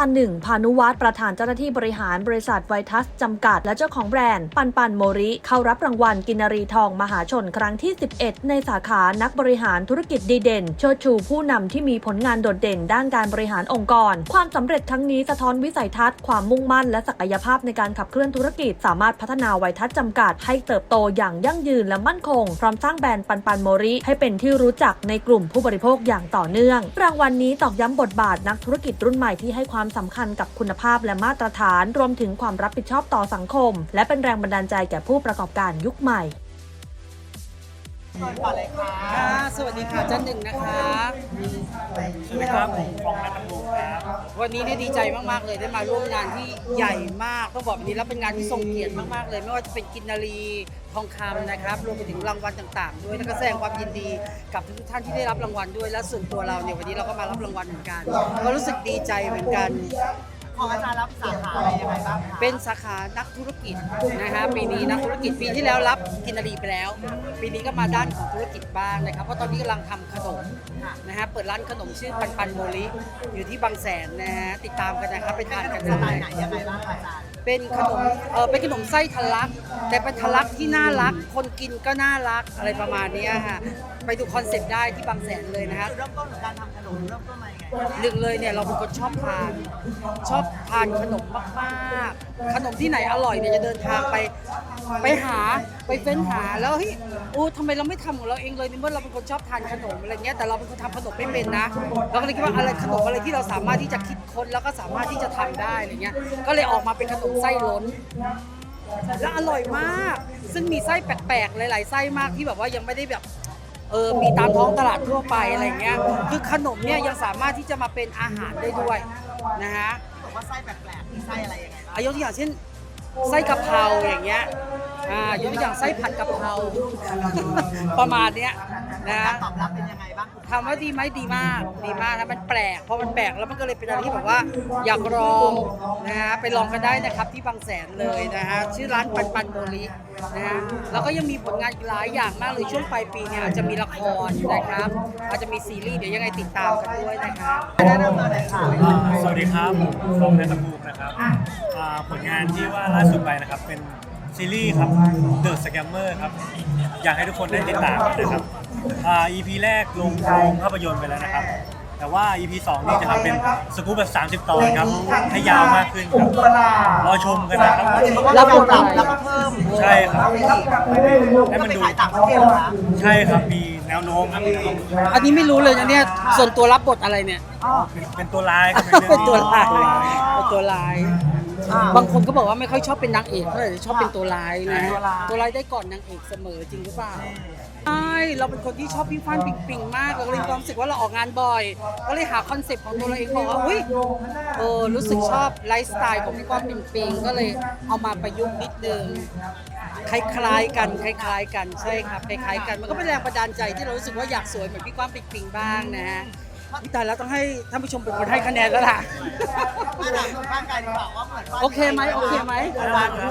ารย์หนึ่งพานุวัฒน์ประธานเจ้าหน้าที่บริหารบริษัทไวทัสจำกัด และเจ้าของแบรนด์ปันปันโมริ เข้ารับรางวัลกินารีทองมหาชนครั้งที่ 11 ในสาขานักบริหารธุรกิจดีเด่นเชิดชูผู้นำที่มีผลงานโดดเด่นด้านการบริหารองค์กร ความสำเร็จครั้งนี้สะท้อนวิสัยทัศน์ความมุ่งมั่นและศักยภาพในการขับเคลื่อนธุรกิจ สามารถพัฒนาไวทัสจำกัด ให้เติบโตอย่างยั่งยืนและมั่นคง พร้อมสร้างแบรนด์ปันปันโมริ ให้เป็นที่รู้จักในกลุ่มผู้บริโภคอย่างต่อเนื่อง รางวัลนี้ตอกย้ำบทบาทนักธุรกิจรุ่นใหม่ที่ให้ความความสำคัญกับคุณภาพและมาตรฐาน รวมถึงความรับผิดชอบต่อสังคม และเป็นแรงบันดาลใจแก่ผู้ประกอบการยุคใหม่ ก่อนเลยค่ะค่ะ สวัสดีค่ะจันหนึ่งนะคะ สวัสดีครับผมฟองนัทภูมิครับวันนี้เนี่ยดีใจมาก ๆ เลยได้มาร่วมงานที่ใหญ่มากต้องบอกแบบนี้แล้วเป็นงานที่ทรงเกียรติมาก ๆ เลย ไม่ว่าจะเป็นกินนารีทองคำนะครับรวมไปถึงรางวัลต่างๆ ด้วยแล้วก็แสดงความยินดีกับทุกๆท่านที่ได้รับรางวัลด้วยและส่วนตัวเราเนี่ยวันนี้เราก็มารับรางวัลเหมือนกัน ก็รู้สึกดีใจเหมือนกัน ของอาจารย์รับสาขาอะไรยังไงบ้างคะเป็นสาขานักธุรกิจนะคะปีนี้นักธุรกิจปีที่แล้วรับกินนารีไปแล้ว ปีนี้ก็มาด้านของธุรกิจบ้างนะครับเพราะตอนนี้กำลังทำขนมนะฮะเปิดร้านขนมชื่อปันปันโมลิอยู่ที่บางแสนนะฮะติดตามกันนะครับไปทานกันสไตได้ ล์ไหนยังไงบ้างคะอาจารย์เป็นขนมเออเป็นขนมไส้ทะลัก แต่เป็นทะลักที่น่ารัก คนกินก็น่ารักอะไรประมาณเนี้ยค่ะไปดูคอนเซ็ปต์ได้ที่บางแสนเลยนะฮะ จุดเริ่มต้นของการทำขนมเริ่มต้นมายังไง หนึ่งเลยเนี่ยเราเป็นคนชอบทาน ชอบทานขนมมากๆ ขนมที่ไหนอร่อยเนี่ยจะเดินทางไปไปหาไปเฟ้นหาแล้วเฮ้ยโอ้ทำไมเราไม่ทำของเราเองเลยในเมื่อเราเป็นคนชอบทานขนมอะไรเงี้ยแต่เราเป็นคนทำขนมไม่เป็นนะเราก็เลยคิดว่าอะไรขนมอะไรที่เราสามารถที่จะคิดค้นแล้วก็สามารถที่จะทำได้อะไรเงี้ยก็เลยออกมาเป็นขนมไส้ล้น แล้วอร่อยมาก ซึ่งมีไส้แปลกๆ หลาย ๆ ไส้มากที่แบบว่ายังไม่ได้แบบ เออมีตามท้องตลาดทั่วไปอะไรเงี้ยคือขนมเนี่ยยังสามารถที่จะมาเป็นอาหารได้ด้วยนะฮะบอกว่าไส้แปลกๆมีไส้อะไรยังไงบ้างอายกตัวอย่างเช่นไส้กะเพราอย่างเงี้ย อ่ายกตัวอย่างไส้ผัดกะเพราประมาณเนี้ยนะการตอบรับเป็นยังไงบ้างถามว่าดีไหมดีมากดีมากนะมันแปลกพอมันแปลกแล้วมันก็เลยเป็นอะไรที่แบบว่า อยากลองนะฮะไปลองกันได้นะครับที่บางแสนเลยนะฮะชื่อร้านปันปันโมลินะฮะแล้วก็ยังมีผลงานอีกหลายอย่างมากเลยช่วงปลายปีเนี่ยอาจจะมีละครนะครับอาจจะมีซีรีส์เดี๋ยวยังไงติดตามกันด้วยนะครับแนะนำตัวหน่อยค่ะสวัสดีครับผมฟองนัทภูมินะครับอ่าผลงานที่ว่าล่าสุดไปนะครับเป็น ซีรีส์ครับ The Scammer ครับ อยากให้ทุกคนได้ติดตามนะครับอ่า EP แรกลงโรงภาพยนตร์ไปแล้วนะครับ แต่ว่า EP 2 นี่จะทำเป็นสกู๊ปแบบ30 ตอนครับให้ยาวมากขึ้นครับรอชมกันนะครับแล้วก็ปรับแล้วก็เพิ่มใช่ครับ ให้จะมันไปดูขายต่างประเทศเหรอคะใช่ครับมีแนวโน้มครับอันนี้ไม่รู้เลยนะเนี่ยส่วนตัวรับบทอะไรเนี่ย เป็นเป็นตัวร้ายครับในเป็นเรื่องตัวนี้ร้ายเป็นตัวร้าย บางคนก็บอกว่าไม่ค่อยชอบเป็นนางเอกเท่าไหร่ชอบเป็นตัวร้ายนะตัวร้ายได้ก่อนนางเอกเสมอจริงหรือเปล่า ใช่เราเป็นคนที่ชอบพี่ฟ้านปิงปิงมากเราก็เลยมีความรู้สึกว่าเราออกงานบ่อย ก็เลยหาคอนเซปต์ของตัวเราเองบอกว่าอุ้ยเออรู้สึกชอบไลฟ์สไตล์ของพี่ฟ้านปิงปิงก็เลยเอามาประยุกต์นิดนึงคล้ายๆกันคล้ายๆ กันใช่ครับคล้ายๆกันมันก็เป็นแรงบันดาลใจที่เรารู้สึกว่าอยากสวยเหมือนพี่ก้อนปิงปิงบ้างนะฮะ อุ๊ยแต่แล้วต้องให้ท่านผู้ชมเป็นคนให้คะแนนแล้วล่ะ มาถามคนข้างกายดีกว่าว่าเหมือนว่าโอเคไหมโอเคไหม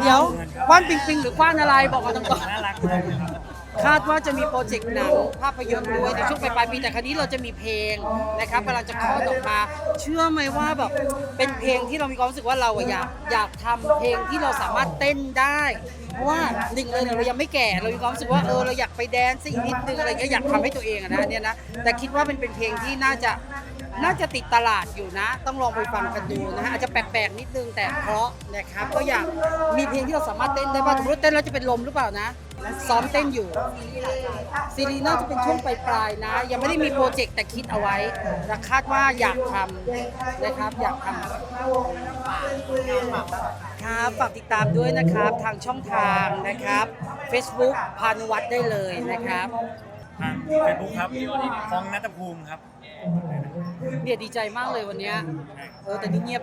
เดี๋ยวกว้านปิงปิงหรือกว้านอะไรบอกมาตรงน่ารักมากเลย ครับๆคาดว่าจะมีโปรเจกต์หนังภาพยนตร์ด้วยในช่วงปลายๆปีแต่ครั้นี้เราจะมีเพลงนะครับกำลังจะคลอดออกมา เชื่อไหมว่าแบบเป็นเพลงที่เรามีความรู้สึกว่าเราอะอยากอยากทำเพลงที่เราสามารถเต้นได้ เพราะว่าหนึ่งเลยเนี่ยเรายังไม่แก่เรามีความรู้สึกว่าเออเราอยากไปแดนซ์อีกนิดนึงอะไรเงี้ยอยากทำให้ตัวเองอะนะอันเนี่ยนะแต่คิดว่าเป็นเป็นเพลงที่น่าจะน่าจะติดตลาดอยู่นะ ต้องลองไปฟังกันดูนะฮะอาจจะแปลกๆนิดนึงแต่เพราะนะครับก็อยากมีเพลงที่เราสามารถเต้นได้บ้างสมมติว่าเต้นแล้วจะเป็นลมหรือเปล่านะ ซ้อมเต้นอยู่ ซีรีส์น่าจะเป็นช่วงปลายๆนะ ยังไม่ได้มีโปรเจกต์แต่คิดเอาไว้แต่คาดว่าอยากทำนะครับอยากทำครับฝากติดตามด้วยนะครับทางช่องทางนะครับ Facebook พานุวัฒน์ได้เลยนะครับ ทางเฟซบุ๊กครับฟองนัทภูมิครับ เนี่ยดีใจมากเลยวันเนี้ยเออแต่นี่เงียบ